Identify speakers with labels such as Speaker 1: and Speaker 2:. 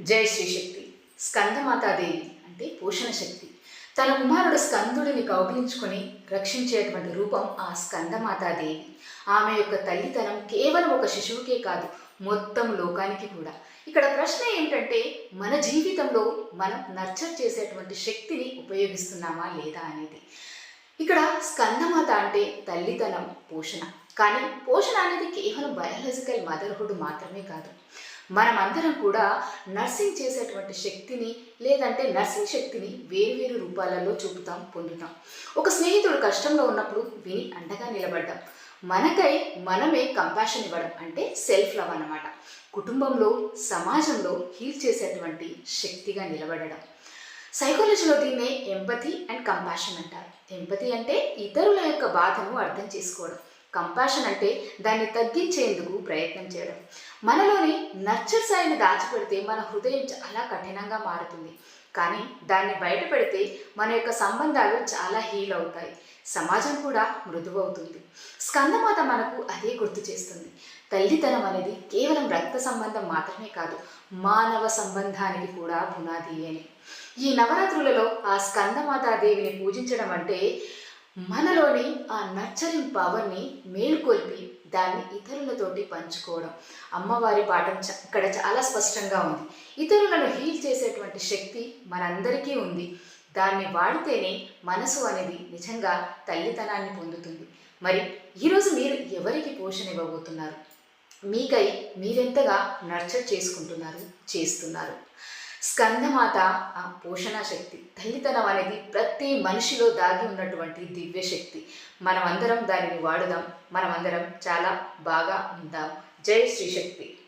Speaker 1: జై శ్రీశక్తి. స్కందమాతాదేవి అంటే పోషణ శక్తి. తన కుమారుడు స్కందుడిని కౌగిలించుకొని రక్షించేటువంటి రూపం ఆ స్కందమాతాదేవి. ఆమె యొక్క తల్లితనం కేవలం ఒక శిశువుకే కాదు మొత్తం లోకానికి కూడా. ఇక్కడ ప్రశ్న ఏంటంటే మన జీవితంలో మనం నర్చర్ చేసేటువంటి శక్తిని ఉపయోగిస్తున్నామా లేదా అనేది. ఇక్కడ స్కందమాత అంటే తల్లితనం పోషణ. కానీ పోషణ అనేది కేవలం బయాలజికల్ మదర్హుడ్ మాత్రమే కాదు. మనమందరం కూడా నర్సింగ్ చేసేటువంటి శక్తిని లేదంటే నర్సింగ్ శక్తిని వేర్వేరు రూపాలలో చూపుతాం పొందుతాం. ఒక స్నేహితుడు కష్టంలో ఉన్నప్పుడు విని అండగా నిలబడ్డాం. మనకై మనమే కంపాషన్ ఇవ్వడం అంటే సెల్ఫ్ లవ్ అన్నమాట. కుటుంబంలో సమాజంలో హీల్ చేసేటువంటి శక్తిగా నిలబడడం. సైకాలజీలో దీన్నే ఎంపతి అండ్ కంపాషన్ అంటారు. ఎంపతి అంటే ఇతరుల యొక్క బాధను అర్థం చేసుకోవడం. కంపాషన్ అంటే దాన్ని తగ్గించేందుకు ప్రయత్నం చేయడం. మనలోని నర్చర్ స్థాయిని దాచిపెడితే మన హృదయం చాలా కఠినంగా మారుతుంది. కానీ దాన్ని బయటపెడితే మన యొక్క సంబంధాలు చాలా హీల్ అవుతాయి. సమాజం కూడా మృదువవుతుంది. స్కందమాత మనకు అదే గుర్తు చేస్తుంది. తల్లితనం అనేది కేవలం రక్త సంబంధం మాత్రమే కాదు మానవ సంబంధానికి కూడా పునాది అని. ఈ నవరాత్రులలో ఆ స్కందమాతాదేవిని పూజించడం అంటే మనలోని ఆ నర్చరింగ్ పవర్ని మేల్కొల్పి దాన్ని ఇతరులతోటి పంచుకోవడం. అమ్మవారి పాఠం చ- ఇక్కడ చాలా స్పష్టంగా ఉంది. ఇతరులను హీల్ చేసేటువంటి శక్తి మనందరికీ ఉంది. దాన్ని వాడితేనే మనసు అనేది నిజంగా తల్లితనాన్ని పొందుతుంది. మరి ఈరోజు మీరు ఎవరికి పోషణ ఇవ్వబోతున్నారు? మీకై మీరెంతగా నర్చర్ చేసుకుంటున్నారు చేస్తున్నారు? స్కందమాత ఆ పోషణ శక్తి తల్లితనం అనేది ప్రతి మనిషిలో దాగి ఉన్నటువంటి దివ్య శక్తి. మనమందరం దానిని వాడుదాం. మనమందరం చాలా బాగా ఉందాం. జై శ్రీశక్తి